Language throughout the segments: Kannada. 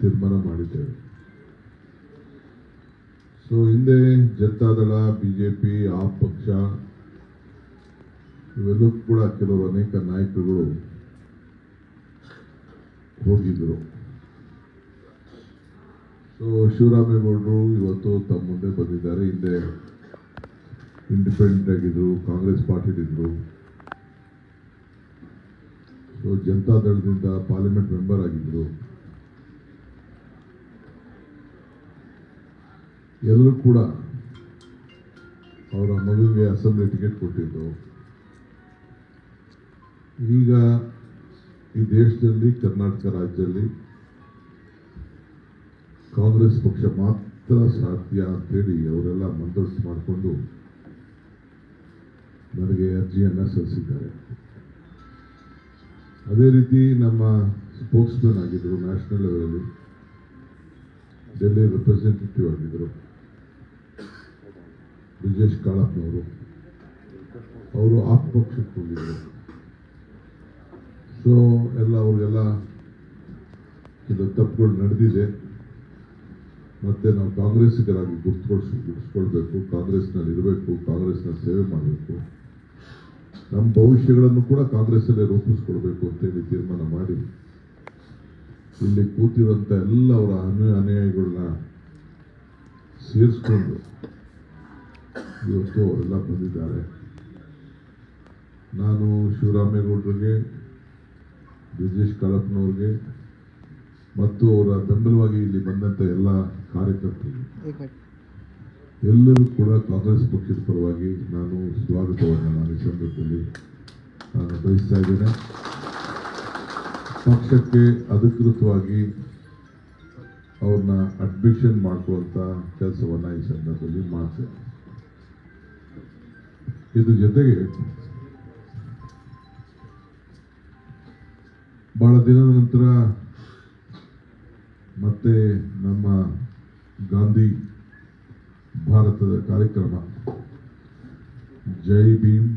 ತೀರ್ಮಾನ ಮಾಡಿದ್ದೇವೆ. ಸೊ ಹಿಂದೆ ಜನತಾದಳ ಬಿಜೆಪಿ ಆ ಪಕ್ಷ, ಇವೆಲ್ಲೂ ಕೂಡ ಕೆಲವರು ಅನೇಕ ನಾಯಕರುಗಳು ಹೋಗಿದ್ರು. ಸೊ ಶಿವರಾಮೇಗೌಡರು ಇವತ್ತು ತಮ್ಮ ಮುಂದೆ ಬಂದಿದ್ದಾರೆ. ಹಿಂದೆ ಇಂಡಿಪೆಂಡೆಂಟ್ ಆಗಿದ್ರು, ಕಾಂಗ್ರೆಸ್ ಪಾರ್ಟಿಲಿದ್ರು ಸೊ ಜನತಾದಳದಿಂದ ಪಾರ್ಲಿಮೆಂಟ್ ಮೆಂಬರ್ ಆಗಿದ್ರು. ಎಲ್ಲರೂ ಕೂಡ ಅವರ ಮಗುವಿಗೆ ಅಸೆಂಬ್ಲಿ ಟಿಕೆಟ್ ಕೊಟ್ಟಿದ್ದು. ಈಗ ಈ ದೇಶದಲ್ಲಿ, ಕರ್ನಾಟಕ ರಾಜ್ಯದಲ್ಲಿ ಕಾಂಗ್ರೆಸ್ ಪಕ್ಷ ಮಾತ್ರ ಸಾಧ್ಯ ಅಂತೇಳಿ ಅವರೆಲ್ಲ ಮಂದೋಷ್ಟು ಮಾಡಿಕೊಂಡು ನನಗೆ ಅರ್ಜಿಯನ್ನು ಸಲ್ಲಿಸಿದ್ದಾರೆ. ಅದೇ ರೀತಿ ನಮ್ಮ ಸ್ಪೋಕ್ಸ್ಮನ್ ಆಗಿದ್ದರು ನ್ಯಾಷನಲ್ ಲೆವೆಲಲ್ಲಿ ಡೆಲ್ಲಿ ರೆಪ್ರೆಸೆಂಟೇಟಿವ್ ಆಗಿದ್ದರು ಬ್ರಿಜೇಶ್ ಕಾಳಪ್ಪನವರು ಅವರು ಆತ್ಮಪಕ್ಷಕ್ಕೆ ಹೋಗಿದ್ದರು ಸೊ ಎಲ್ಲ ಅವ್ರಿಗೆಲ್ಲ ಕೆಲವು ತಪ್ಪುಗಳು ನಡೆದಿದೆ. ಮತ್ತು ನಾವು ಕಾಂಗ್ರೆಸ್ಸಿಗರಾಗಿ ಗುರ್ತ್ಕೊಳ್ಸ್ ಗುರುತಿಸ್ಕೊಳ್ಬೇಕು ಕಾಂಗ್ರೆಸ್ನಲ್ಲಿ ಇರಬೇಕು ಕಾಂಗ್ರೆಸ್ನ ಸೇವೆ ಮಾಡಬೇಕು. ನಮ್ಮ ಭವಿಷ್ಯಗಳನ್ನು ಕೂಡ ಕಾಂಗ್ರೆಸ್ಸಲ್ಲೇ ರೂಪಿಸ್ಕೊಳ್ಬೇಕು ಅಂತೇಳಿ ತೀರ್ಮಾನ ಮಾಡಿ. ಇಲ್ಲಿ ಕೂತಿರುವಂಥ ಎಲ್ಲ ಅವರ ಅನು ಅನುಯಾಯಿಗಳನ್ನ ಸೇರಿಸ್ಕೊಂಡು ಇವತ್ತು ಎಲ್ಲ ಬಂದಿದ್ದಾರೆ. ನಾನು ಶಿವರಾಮೇಗೌಡರಿಗೆ, ಬ್ರಿಜೇಶ್ ಕಳಪ್ಪನವ್ರಿಗೆ ಮತ್ತು ಅವರ ಬೆಂಬಲವಾಗಿ ಇಲ್ಲಿ ಬಂದಂಥ ಎಲ್ಲ ಕಾರ್ಯಕರ್ತರಿಗೆ. ಎಲ್ಲರೂ ಕೂಡ ಕಾಂಗ್ರೆಸ್ ಪಕ್ಷದ ಪರವಾಗಿ ನಾನು ಸ್ವಾಗತವನ್ನು ನಾನು ಈ ಸಂದರ್ಭದಲ್ಲಿ ನಾನು ಬಯಸ್ತಾ ಇದ್ದೇನೆ. ಪಕ್ಷಕ್ಕೆ ಅಧಿಕೃತವಾಗಿ ಅವ್ರನ್ನ ಅಡ್ಮಿಷನ್ ಮಾಡ್ಕೊಳ್ಳುವಂಥ ಕೆಲಸವನ್ನು ಈ ಸಂದರ್ಭದಲ್ಲಿ ಮಾಡ್ತೇನೆ. ಇದ್ರ ಜೊತೆಗೆ ಬಹಳ ದಿನದ ನಂತರ ಮತ್ತೆ ನಮ್ಮ ಗಾಂಧಿ ಭಾರತದ ಕಾರ್ಯಕ್ರಮ. ಜೈ ಭೀಮ್,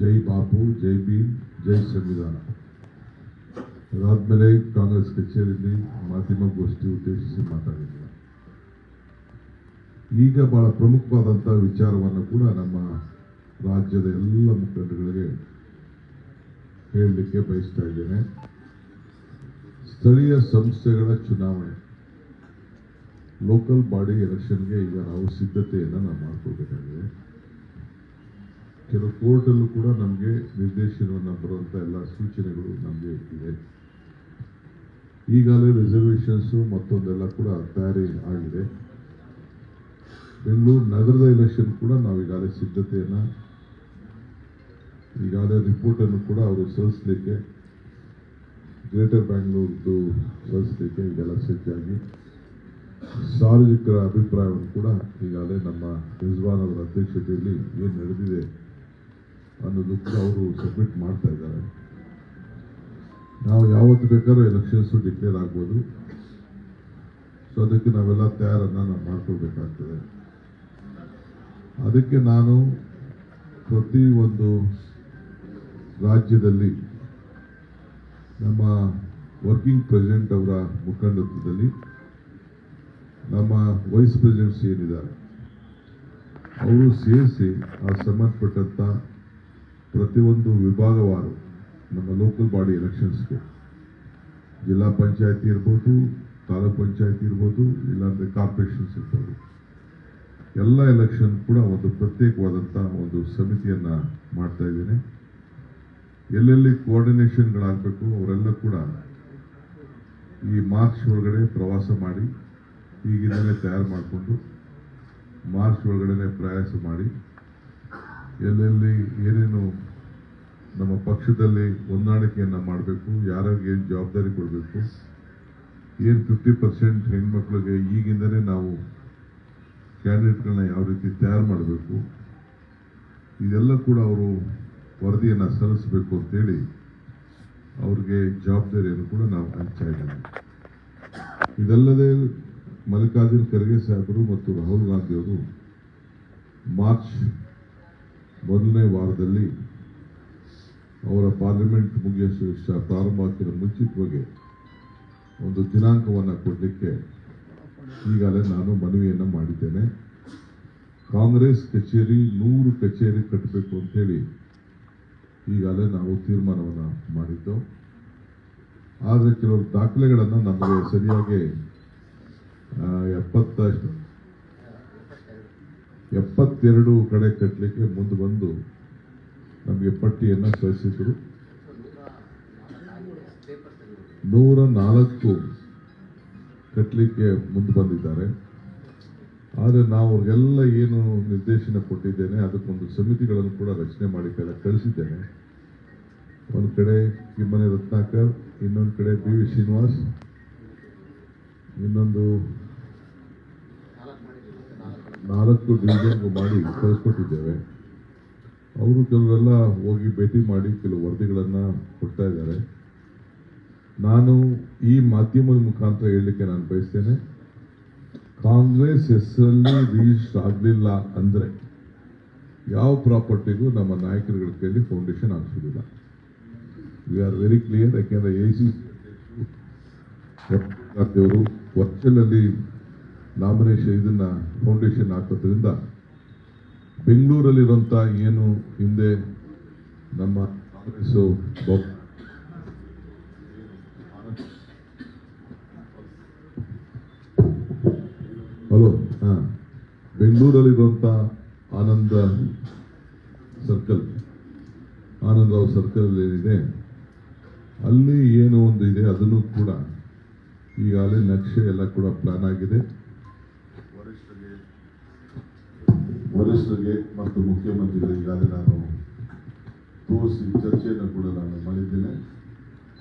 ಜೈ ಬಾಪು, ಜೈ ಭೀಮ್, ಜೈ ಸಂವಿಧಾನ. ಅದಾದ್ಮೇಲೆ ಕಾಂಗ್ರೆಸ್ ಕಚೇರಿಯಲ್ಲಿ ಮಾಧ್ಯಮಗೋಷ್ಠಿ ಉದ್ದೇಶಿಸಿ ಮಾತಾಡಿದ್ರು ಈಗ ಬಹಳ ಪ್ರಮುಖವಾದಂಥ ವಿಚಾರವನ್ನು ಕೂಡ ನಮ್ಮ ರಾಜ್ಯದ ಎಲ್ಲ ಮುಖಂಡಗಳಿಗೆ ಹೇಳಲಿಕ್ಕೆ ಬಯಸ್ತಾ ಇದ್ದೇನೆ. ಸ್ಥಳೀಯ ಸಂಸ್ಥೆಗಳ ಚುನಾವಣೆ. ಲೋಕಲ್ ಬಾಡಿ ಎಲೆಕ್ಷನ್ಗೆ ಈಗ ನಾವು ಸಿದ್ಧತೆಯನ್ನು ನಾವು ಮಾಡ್ಕೋಬೇಕಾಗಿದೆ ಕೆಲವು ಕೋರ್ಟಲ್ಲೂ ಕೂಡ ನಮಗೆ ನಿರ್ದೇಶನವನ್ನು ಬರುವಂಥ ಎಲ್ಲ ಸೂಚನೆಗಳು ನಮಗೆ ಇದೆ. ಈಗಾಗಲೇ ರಿಸರ್ವೇಷನ್ಸು ಮತ್ತೊಂದೆಲ್ಲ ಕೂಡ ತಯಾರಿ ಆಗಿದೆ. ಬೆಂಗಳೂರು ನಗರದ ಎಲೆಕ್ಷನ್ ಕೂಡ ನಾವು ಈಗಾಗಲೇ ಸಿದ್ಧತೆಯನ್ನು ಈಗಾಗಲೇ ರಿಪೋರ್ಟನ್ನು ಕೂಡ ಅವರು ಸಲ್ಲಿಸಲಿಕ್ಕೆ ಗ್ರೇಟರ್ ಬ್ಯಾಂಗ್ಳೂರ್ದು ಸಲ್ಲಿಸಲಿಕ್ಕೆ ಈಗೆಲ್ಲ ಸಜ್ಜಾಗಿ ಸಾರ್ವಜನಿಕರ ಅಭಿಪ್ರಾಯವನ್ನು ಕೂಡ ಈಗಾಗಲೇ ನಮ್ಮ ಯಜಮಾನ್ ಅವರ ಅಧ್ಯಕ್ಷತೆಯಲ್ಲಿ ಏನು ನಡೆದಿದೆ ಅನ್ನೋದು ಕೂಡ ಅವರು ಸಬ್ಮಿಟ್ ಮಾಡ್ತಾ ಇದ್ದಾರೆ. ನಾವು ಯಾವತ್ತು ಬೇಕಾದ್ರೂ ಎಲೆಕ್ಷನ್ಸು ಡಿಕ್ಲೇರ್ ಆಗ್ಬೋದು. ಸೊ ಅದಕ್ಕೆ ನಾವೆಲ್ಲ ತಯಾರನ್ನು ನಾವು ಮಾಡ್ಕೊಳ್ಬೇಕಾಗ್ತದೆ. ಅದಕ್ಕೆ ನಾನು ಪ್ರತಿ ಒಂದು ರಾಜ್ಯದಲ್ಲಿ ನಮ್ಮ ವರ್ಕಿಂಗ್ ಪ್ರೆಸಿಡೆಂಟ್ ಅವರ ಮುಖಂಡತ್ವದಲ್ಲಿ ನಮ್ಮ ವೈಸ್ ಪ್ರೆಸಿಡೆಂಟ್ಸ್ ಏನಿದ್ದಾರೆ ಅವರು ಸೇರಿಸಿ ಆ ಸಂಬಂಧಪಟ್ಟಂಥ ಪ್ರತಿಯೊಂದು ವಿಭಾಗವಾರು ನಮ್ಮ ಲೋಕಲ್ ಬಾಡಿ ಎಲೆಕ್ಷನ್ಸ್ಗೆ ಜಿಲ್ಲಾ ಪಂಚಾಯತಿ ಇರ್ಬೋದು, ತಾಲೂಕ್ ಪಂಚಾಯತಿ ಇರ್ಬೋದು, ಇಲ್ಲಾಂದರೆ ಕಾರ್ಪೊರೇಷನ್ಸ್ ಇರ್ಬೋದು. ಎಲ್ಲ ಎಲೆಕ್ಷನ್ ಕೂಡ ಒಂದು ಪ್ರತ್ಯೇಕವಾದಂಥ ಒಂದು ಸಮಿತಿಯನ್ನು ಮಾಡ್ತಾ ಇದ್ದೇನೆ. ಎಲ್ಲೆಲ್ಲಿ ಕೋಆರ್ಡಿನೇಷನ್ಗಳಾಗಬೇಕು ಅವರೆಲ್ಲ ಕೂಡ ಈ ಮಾರ್ಚ್ ಒಳಗಡೆ ಪ್ರವಾಸ ಮಾಡಿ ಈಗಿಂದಲೇ ತಯಾರು ಮಾಡಿಕೊಂಡು ಮಾರ್ಚ್ ಒಳಗಡೆ ಪ್ರಯಾಸ ಮಾಡಿ ಎಲ್ಲೆಲ್ಲಿ ಏನೇನು ನಮ್ಮ ಪಕ್ಷದಲ್ಲಿ ಹೊಂದಾಣಿಕೆಯನ್ನು ಮಾಡಬೇಕು ಯಾರಿಗೆ ಏನು ಜವಾಬ್ದಾರಿ ಕೊಡಬೇಕು, ಏನು ಫಿಫ್ಟಿ ಪರ್ಸೆಂಟ್ ಹೆಣ್ಮಕ್ಳಿಗೆ ಈಗಿಂದಲೇ ನಾವು ಕ್ಯಾಂಡಿಡೇಟ್ಗಳನ್ನ ಯಾವ ರೀತಿ ತಯಾರು ಮಾಡಬೇಕು, ಇದೆಲ್ಲ ಕೂಡ ಅವರು ವರದಿಯನ್ನು ಸಲ್ಲಿಸಬೇಕು ಅಂತೇಳಿ ಅವ್ರಿಗೆ ಜವಾಬ್ದಾರಿಯನ್ನು ಕೂಡ ನಾವು ಹಂಚ್ತಾ ಇದ್ದೇವೆ. ಇದಲ್ಲದೆ ಮಲ್ಲಿಕಾರ್ಜುನ್ ಖರ್ಗೆ ಸಾಹೇಬರು ಮತ್ತು ರಾಹುಲ್ ಗಾಂಧಿಯವರು ಮಾರ್ಚ್ ಮೊದಲನೇ ವಾರದಲ್ಲಿ ಅವರ ಪಾರ್ಲಿಮೆಂಟ್ ಮುಗಿಯೋ ಪ್ರಾರಂಭ ಆಗ್ತಿರೋ ಮುಂಚಿತವಾಗಿ ಒಂದು ದಿನಾಂಕವನ್ನು ಕೊಡಲಿಕ್ಕೆ ಈಗಾಗಲೇ ನಾನು ಮನವಿಯನ್ನು ಮಾಡಿದ್ದೇನೆ. ಕಾಂಗ್ರೆಸ್ ಕಚೇರಿ ನೂರು ಕಚೇರಿ ಕಟ್ಟಬೇಕು ಅಂತೇಳಿ ಈಗಾಗಲೇ ನಾವು ತೀರ್ಮಾನವನ್ನು ಮಾಡಿದ್ದು. ಆದರೆ ಕೆಲವು ದಾಖಲೆಗಳನ್ನು ನಮಗೆ ಸರಿಯಾಗಿ ಎಪ್ಪತ್ತ ಎಪ್ಪತ್ತೆರಡು ಕಡೆ ಕಟ್ಟಲಿಕ್ಕೆ ಮುಂದೆ ಬಂದು ನಮಗೆ ಪಟ್ಟಿಯನ್ನು ಕಳಿಸಿದ್ರು. ನೂರ ನಾಲ್ಕು ಕಟ್ಟಲಿಕ್ಕೆ ಮುಂದೆ ಬಂದಿದ್ದಾರೆ. ಆದರೆ ನಾವು ಎಲ್ಲ ಏನು ನಿರ್ದೇಶನ ಕೊಟ್ಟಿದ್ದೇನೆ, ಅದಕ್ಕೊಂದು ಸಮಿತಿಗಳನ್ನು ಕೂಡ ರಚನೆ ಮಾಡಿ ಕಳಿಸಿದ್ದೇನೆ. ಒಂದು ಕಡೆ ಕಿಮ್ಮನೆ ರತ್ನಾಕರ್, ಇನ್ನೊಂದು ಕಡೆ ಬಿ ವಿ ಶ್ರೀನಿವಾಸ್, ಇನ್ನೊಂದು ನಾಲ್ಕು ಡಿವಿಷನ್ಗೂ ಮಾಡಿ ಕಳಿಸ್ಕೊಟ್ಟಿದ್ದೇವೆ. ಅವರು ಕೆಲವರೆಲ್ಲ ಹೋಗಿ ಭೇಟಿ ಮಾಡಿ ಕೆಲವು ವರದಿಗಳನ್ನು ಕೊಡ್ತಾ ಇದ್ದಾರೆ. ನಾನು ಈ ಮಾಧ್ಯಮದ ಮುಖಾಂತರ ಹೇಳಲಿಕ್ಕೆ ನಾನು ಬಯಸ್ತೇನೆ. ಕಾಂಗ್ರೆಸ್ ಹೆಸರಲ್ಲಿ ರಿಜಿಸ್ಟರ್ ಆಗಲಿಲ್ಲ ಅಂದರೆ ಯಾವ ಪ್ರಾಪರ್ಟಿಗೂ ನಮ್ಮ ನಾಯಕರುಗಳ ಕೈಯಲ್ಲಿ ಫೌಂಡೇಶನ್ ಹಾಕ್ಸೋದಿಲ್ಲ ವಿ ಆರ್ ವೆರಿ ಕ್ಲಿಯರ್ ಯಾಕೆಂದರೆ ಎ ಸಿ ಅವರು ವರ್ಚುವಲಲ್ಲಿ ನಾಮಿನೇಷನ್ ಇದನ್ನ ಫೌಂಡೇಶನ್ ಹಾಕೋದ್ರಿಂದ ಬೆಂಗಳೂರಲ್ಲಿರುವಂಥ ಏನು ಹಿಂದೆ ನಮ್ಮ ಕಾಂಗ್ರೆಸ್ ಹಲೋ, ಹಾಂ. ಬೆಂಗಳೂರಲ್ಲಿರುವಂಥ ಆನಂದ ಸರ್ಕಲ್ ಆನಂದರಾವ್ ಸರ್ಕಲ್ ಏನಿದೆ, ಅಲ್ಲಿ ಏನು ಒಂದು ಇದೆ, ಅದನ್ನು ಕೂಡ ಈಗಾಗಲೇ ನಕ್ಷೆ ಎಲ್ಲ ಕೂಡ ಪ್ಲಾನ್ ಆಗಿದೆ. ವರಿಷ್ಠರಿಗೆ ವರಿಷ್ಠರಿಗೆ ಮತ್ತು ಮುಖ್ಯಮಂತ್ರಿಗಳು ಈಗಾಗಲೇ ನಾನು ತೋರಿಸಿ ಚರ್ಚೆಯನ್ನು ಕೂಡ ನಾನು ಮಾಡಿದ್ದೇನೆ.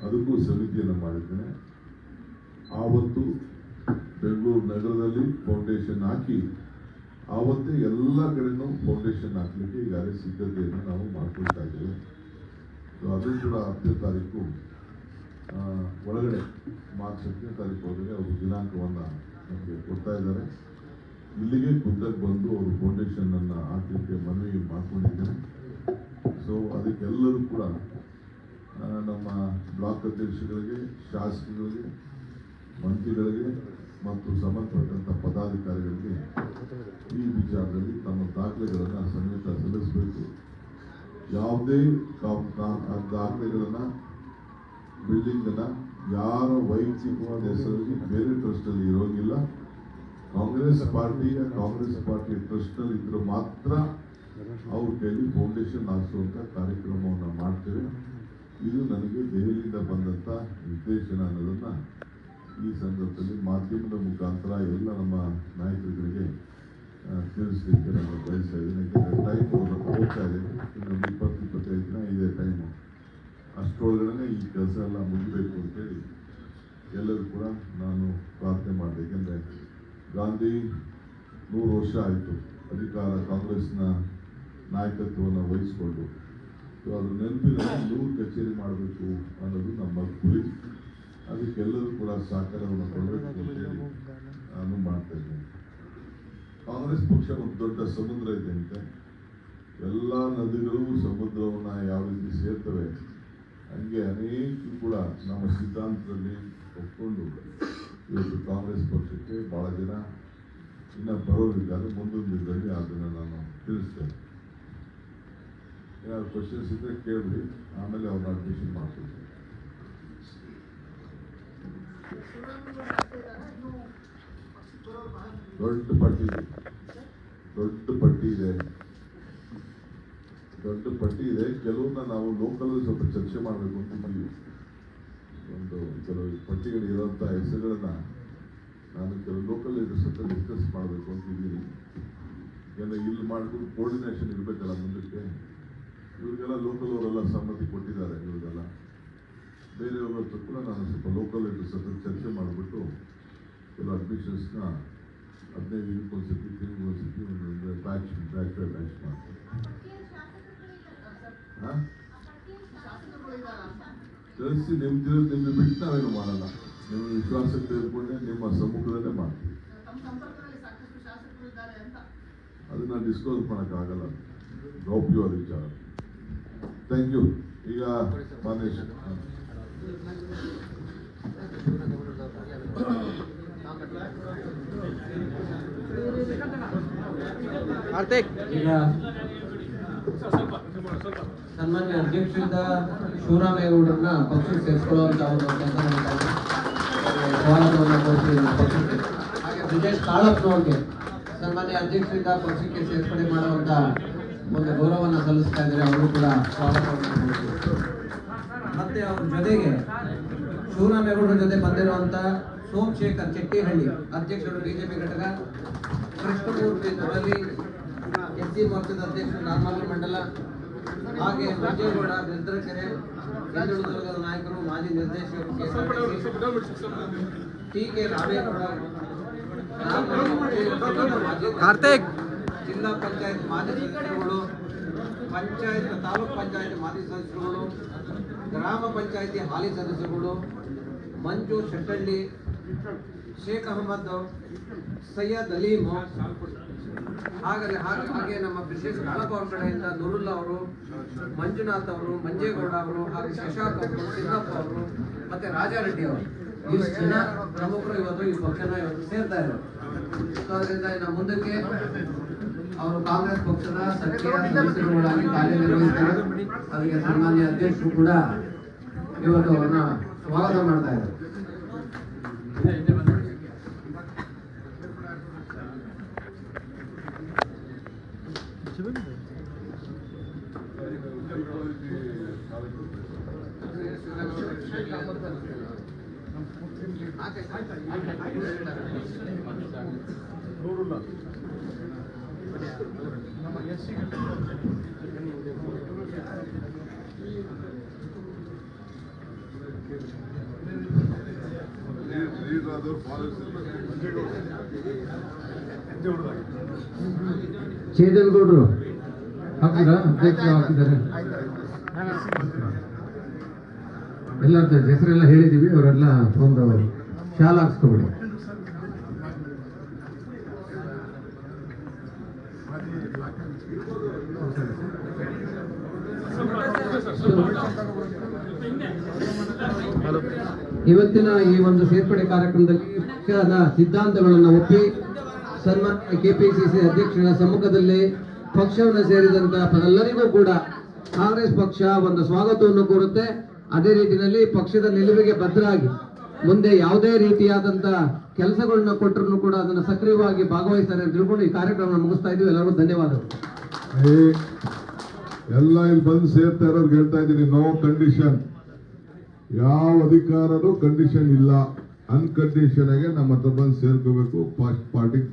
ಅದಕ್ಕೂ ಸಮಿತಿಯನ್ನು ಮಾಡಿದ್ದೇನೆ. ಆವತ್ತು ಫೌಂಡೇಶನ್ ಹಾಕಿ, ಆವತ್ತೇ ಎಲ್ಲ ಕಡೆನೂ ಫೌಂಡೇಶನ್ ಹಾಕಲಿಕ್ಕೆ ಈಗಾಗಲೇ ಸಿದ್ಧತೆಯನ್ನು ನಾವು ಮಾಡ್ಕೊಳ್ತಾ ಇದ್ದೇವೆ. ಸೊ ಅದು ಕೂಡ ಹತ್ತನೇ ತಾರೀಕು ಒಳಗಡೆ ಮಾರ್ಚ್ ಹತ್ತನೇ ತಾರೀಕು ಒಳಗಡೆ ಅವರು ದಿನಾಂಕವನ್ನು ನಮಗೆ ಕೊಡ್ತಾ ಇದ್ದಾರೆ. ಇಲ್ಲಿಗೆ ಖುದ್ದಾಗಿ ಬಂದು ಅವರು ಫೌಂಡೇಶನ್ ಅನ್ನ ಹಾಕಲಿಕ್ಕೆ ಮನವಿ ಮಾಡ್ಕೊಂಡಿದ್ದಾರೆ. ಸೊ ಅದಕ್ಕೆಲ್ಲರೂ ಕೂಡ ನಮ್ಮ ಬ್ಲಾಕ್ ಅಧ್ಯಕ್ಷಗಳಿಗೆ ಶಾಸಕರಿಗೆ ಮಂತ್ರಿಗಳಿಗೆ ಮತ್ತು ಸಂಬಂಧಪಟ್ಟಂಥ ಪದಾಧಿಕಾರಿಗಳಿಗೆ ಈ ವಿಚಾರದಲ್ಲಿ ತಮ್ಮ ದಾಖಲೆಗಳನ್ನು ಸಮೇತ ಸಲ್ಲಿಸಬೇಕು. ಯಾವುದೇ ದಾಖಲೆಗಳನ್ನು, ಬಿಲ್ಡಿಂಗನ್ನು ಯಾರ ವೈಯಕ್ತಿಕವಾದ ಹೆಸರಲ್ಲಿ ಬೇರೆ ಟ್ರಸ್ಟ್ ಅಲ್ಲಿ ಇರೋಂಗಿಲ್ಲ. ಕಾಂಗ್ರೆಸ್ ಪಾರ್ಟಿಯ ಕಾಂಗ್ರೆಸ್ ಪಾರ್ಟಿ ಟ್ರಸ್ಟ್ ಅಲ್ಲಿ ಇದ್ರೆ ಮಾತ್ರ ಅವ್ರ ಕೈಲಿ ಫೌಂಡೇಶನ್ ಹಾಕಿಸುವಂತ ಕಾರ್ಯಕ್ರಮವನ್ನು ಮಾಡ್ತೇವೆ. ಇದು ನನಗೆ ದೆಹಲಿಯಿಂದ ಬಂದಂತ ನಿರ್ದೇಶನ ಅನ್ನೋದನ್ನ ಈ ಸಂದರ್ಭದಲ್ಲಿ ಮಾಧ್ಯಮದ ಮುಖಾಂತರ ಎಲ್ಲ ನಮ್ಮ ನಾಯಕರುಗಳಿಗೆ ತಿಳಿಸಲಿಕ್ಕೆ ನಾನು ಬಯಸ್ತಾ ಇದ್ದೀನಿ. ಯಾಕೆಂದರೆ ಟೈಮ್ ಹೋಗ್ತಾ ಇದೆ ಇನ್ನೊಂದು ಇಪ್ಪತ್ತು, ಇಪ್ಪತ್ತೈದು ದಿನ ಇದೆ ಟೈಮು ಅಷ್ಟರೊಳಗಡೆ ಈ ಕೆಲಸ ಎಲ್ಲ ಮುಗಿಬೇಕು ಅಂತೇಳಿ ಎಲ್ಲರೂ ಕೂಡ ನಾನು ಪ್ರಾರ್ಥನೆ ಮಾಡಿದೆ. ಗಾಂಧಿ ನೂರು ವರ್ಷ ಆಯಿತು ಅಧಿಕಾರ ಕಾಂಗ್ರೆಸ್ನ ನಾಯಕತ್ವವನ್ನು ವಹಿಸಿಕೊಂಡು. ಸೊ, ಅದ್ರ ನೆನಪಿನಲ್ಲಿ ನೂರು ಕಚೇರಿ ಮಾಡಬೇಕು ಅನ್ನೋದು ನಮ್ಮ ಗುರಿ. ಅದಕ್ಕೆಲ್ಲರೂ ಕೂಡ ಸಹಕಾರವನ್ನು ಕೊಡಬೇಕು ನಾನು ಮಾಡ್ತಾ ಕಾಂಗ್ರೆಸ್ ಪಕ್ಷ ಒಂದು ದೊಡ್ಡ ಸಮುದ್ರ ಇದೆ ಅಂತೆ. ಎಲ್ಲ ನದಿಗಳು ಸಮುದ್ರವನ್ನ ಯಾವ ರೀತಿ ಸೇರ್ತವೆ, ಹಂಗೆ ಅನೇಕ ಕೂಡ ನಮ್ಮ ಸಿದ್ಧಾಂತದಲ್ಲಿ ಒಪ್ಕೊಂಡು ಇವತ್ತು ಕಾಂಗ್ರೆಸ್ ಪಕ್ಷಕ್ಕೆ ಬಹಳ ಜನ ಇನ್ನ ಬರೋದಿದ್ದಾರೆ ಮುಂದಿನ ದಿನದಲ್ಲಿ ಅದನ್ನು ನಾನು ತಿಳಿಸ್ತೇನೆ. ಏನಾದ್ರು ಕ್ವಶನ್ಸ್ ಇದ್ರೆ ಕೇಳಿ ಆಮೇಲೆ ಅವ್ರನ್ನ ಅಡ್ಮಿಷನ್ ಮಾಡ್ತೀನಿ. ದೊಡ್ಡ ಪಟ್ಟಿ ದೊಡ್ಡ ಪಟ್ಟಿ ಇದೆ. ದೊಡ್ಡ ಪಟ್ಟಿ ಇದೆ. ಕೆಲವನ್ನ ನಾವು ಲೋಕಲ್ ಸ್ವಲ್ಪ ಚರ್ಚೆ ಮಾಡಬೇಕು ಅಂತ ಇದ್ದೀವಿ. ಒಂದು ಕೆಲವು ಪಟ್ಟಿಗಳು ಇರೋಂಥ ಹೆಸರುಗಳನ್ನ ನಾನು ಕೆಲವು ಲೋಕಲ್ ಹತ್ರ ಡಿಸ್ಕಸ್ ಮಾಡಬೇಕು ಅಂತ ಇದ್ದೀನಿ ಯಾಕಂದ್ರೆ ಇಲ್ಲಿ ಮಾಡಿಕೊಂಡು ಕೋರ್ಡಿನೇಷನ್ ಇರಬೇಕಲ್ಲ ಮುಂದಕ್ಕೆ. ಇವ್ರಿಗೆಲ್ಲ ಲೋಕಲ್ ಅವರೆಲ್ಲ ಸಮ್ಮತಿ ಕೊಟ್ಟಿದ್ದಾರೆ. ಹತ್ರ ಕೂಡ ನಾನು ಸ್ವಲ್ಪ ಲೋಕಲ್ ಲೀಡರ್ಸ್ ಹತ್ರ ಚರ್ಚೆ ಮಾಡಿಬಿಟ್ಟು ಕೆಲವು ಅಡ್ಮಿಷನ್ಸ್ನ ಹದಿನೈದು ದಿನಕ್ಕೊಂದ್ಸತಿ ತಿಂಗಳಿಗೊಂದ್ಸತಿ ಒಂದು ಬ್ಯಾಚ್ ಬ್ಯಾಚ್ ಬೈ ಬ್ಯಾಚ್ ಮಾಡ್ತೀನಿ. ಹಾಂ ತಿಳಿಸಿ ನಿಮ್ಮ ತಿಳಿದು ನಿಮಗೆ ಬಿಟ್ಟು ನಾವೇನು ಮಾಡಲ್ಲ. ನಿಮ್ಮ ವಿಶ್ವಾಸ ತೆಗೆದುಕೊಂಡೆ ನಿಮ್ಮ ಸಮ್ಮುಖದಲ್ಲೇ ಮಾಡ್ತೀವಿ. ಅದನ್ನ ಡಿಸ್ಕ್ಲೋಸ್ ಮಾಡೋಕ್ಕಾಗಲ್ಲ ಗೌಪ್ಯವಾದ ವಿಚಾರ. ಥ್ಯಾಂಕ್ ಯು ಈಗ ಮಾನ್ಯ ಶ- ಕಾರ್ತಿಕ್ ಈಗ ಸನ್ಮಾನ್ಯ ಅಧ್ಯಕ್ಷರಿಂದ ಶಿವರಾಮೇಗೌಡರನ್ನ ಪಕ್ಷಕ್ಕೆ ಸೇರಿಸ್ಕೊಳ್ಳುವಂತ ಪಕ್ಷಕ್ಕೆ. ಬ್ರಿಜೇಶ್ ಕಾಳಪ್ಪನವ್ರಿಗೆ ಸನ್ಮಾನ್ಯ ಅಧ್ಯಕ್ಷರಿಂದ ಪಕ್ಷಕ್ಕೆ ಸೇರ್ಪಡೆ ಮಾಡುವಂತ ಒಂದು ಗೌರವವನ್ನು ಸಲ್ಲಿಸ್ತಾ ಇದ್ದಾರೆ. ಅವರು ಕೂಡ ಸ್ವಾಗತವನ್ನು ಮತ್ತೆ ಅವ್ರ ಜೊತೆಗೆ ಶಿವರಾಮೇಗೌಡರ ಜೊತೆ ಬಂದಿರುವಂತ ಸೋಮಶೇಖರ್ ಚೆಟ್ಟಿಹಳ್ಳಿ ಅಧ್ಯಕ್ಷರು ಬಿಜೆಪಿ ಘಟಕ ಕೃಷ್ಣಮೂರ್ತಿ ತೊಡಲಿ ಎಸ್ ಸಿ ಮೋರ್ಚಾದ ಅಧ್ಯಕ್ಷರು ನಾರ್ಮಲ್ ಮಂಡಲ ಹಾಗೆ ಮಂಜೇಗೌಡ ಬೆಂದ್ರಕೆರೆ ಹಿಂದುಳಿದ ನಾಯಕರು ಮಾಜಿ ನಿರ್ದೇಶಕರು ಟಿ. ಕೆ ರಾಮೇಗೌಡ ಕಾರ್ತಿಕ್! ಜಿಲ್ಲಾ ಪಂಚಾಯತ್ ಮಾಜಿ ಸದಸ್ಯರುಗಳು ಪಂಚಾಯತ್ ತಾಲೂಕ್ ಪಂಚಾಯತ್ ಮಾಜಿ ಸದಸ್ಯರುಗಳು ಗ್ರಾಮ ಪಂಚಾಯಿತಿ ಹಾಲಿ ಸದಸ್ಯರುಗಳು ಮಂಜು ಶೆಟ್ಟಳ್ಳಿ, ಶೇಖ್ ಅಹಮದ್, ಸೈಯದ್ ಅಲೀಮ್ ಹಾಗೆ ಹಾಗೆ ನಮ್ಮ ವಿಶೇಷ ಅವ್ರ ಕಡೆಯಿಂದ ನುರುಲ್ಲಾ ಅವರು, ಮಂಜುನಾಥ್ ಅವರು, ಮಂಜೇಗೌಡ ಅವರು, ಹಾಗೆ ಶಶಾಂಕ್ ಅವರು, ಸಿದ್ದಪ್ಪ ಅವರು, ಮತ್ತೆ ರಾಜಾರೆಡ್ಡಿ ಅವರು. ಇಷ್ಟು ಜನ ಪ್ರಮುಖರು ಇವತ್ತು ಈ ಪಕ್ಷನ ಇವತ್ತು ಸೇರ್ತಾ ಇದ್ದಾರೆ ಸೊ ಅದರಿಂದ ಇನ್ನು ಮುಂದಕ್ಕೆ ಅವರು ಕಾಂಗ್ರೆಸ್ ಪಕ್ಷದ ಸಕ್ರಿಯ ಸದಸ್ಯರುಗಳಾಗಿ ಕಾರ್ಯನಿರ್ವಹಿಸ್ತಾರೆ ಅದಕ್ಕೆ ಸನ್ಮಾನ್ಯ ಅಧ್ಯಕ್ಷರು ಕೂಡ ಇವತ್ತು ಅವರನ್ನ ಸ್ವಾಗತ ಮಾಡ್ತಾ ಇದ್ದಾರೆ. ಚೇತನ್ ಗೌಡ್ರು ಹಾಕಿದ್ರ ಅಧ್ಯಕ್ಷರು ಹಾಕಿದ್ದಾರೆ. ಎಲ್ಲ ಹೆಸರೆಲ್ಲ ಹೇಳಿದೀವಿ ಅವರೆಲ್ಲ ಒಂದು ಶಾಲಾ ಹಾಕ್ಸ್ಕೊಬಿಡಿ. ಇವತ್ತಿನ ಈ ಒಂದು ಸೇರ್ಪಡೆ ಕಾರ್ಯಕ್ರಮದಲ್ಲಿ ಪಕ್ಷದ ಸಿದ್ಧಾಂತಗಳನ್ನು ಒಪ್ಪಿ ಸನ್ಮಾನ್ಯ ಕೆಪಿಸಿಸಿ ಅಧ್ಯಕ್ಷರ ಸಮ್ಮುಖದಲ್ಲಿ ಪಕ್ಷವನ್ನು ಸೇರಿದಂತ ಎಲ್ಲರಿಗೂ ಕೂಡ ಕಾಂಗ್ರೆಸ್ ಪಕ್ಷ ಒಂದು ಸ್ವಾಗತವನ್ನು ಕೋರುತ್ತೆ. ಅದೇ ರೀತಿಯಲ್ಲಿ ಪಕ್ಷದ ನಿಲುವಿಗೆ ಭದ್ರಾಗಿ ಮುಂದೆ ಯಾವುದೇ ರೀತಿಯಾದಂತಹ ಕೆಲಸಗಳನ್ನ ಕೊಟ್ಟರು ಕೂಡ ಅದನ್ನು ಸಕ್ರಿಯವಾಗಿ ಭಾಗವಹಿಸ್ತಾರೆ ಅಂತ ತಿಳ್ಕೊಂಡು ಈ ಕಾರ್ಯಕ್ರಮ ಮುಗಿಸ್ತಾ ಇದ್ದೀವಿ. ಎಲ್ಲರಿಗೂ ಧನ್ಯವಾದಗಳು. ಎಲ್ಲ ಇಲ್ಲಿ ಬಂದು ಸೇರ್ತಾ ಇರೋರ್ಗೆ ಹೇಳ್ತಾ ಇದ್ದೀನಿ ನೋ ಕಂಡೀಷನ್ ಯಾವ ಅಧಿಕಾರನೂ ಕಂಡೀಷನ್ ಇಲ್ಲ. ಅನ್ಕಂಡೀಷನ್ ಆಗಿ ನಮ್ಮ ಹತ್ರ ಬಂದು ಸೇರ್ಕೋಬೇಕು. ಪಾರ್ಟಿ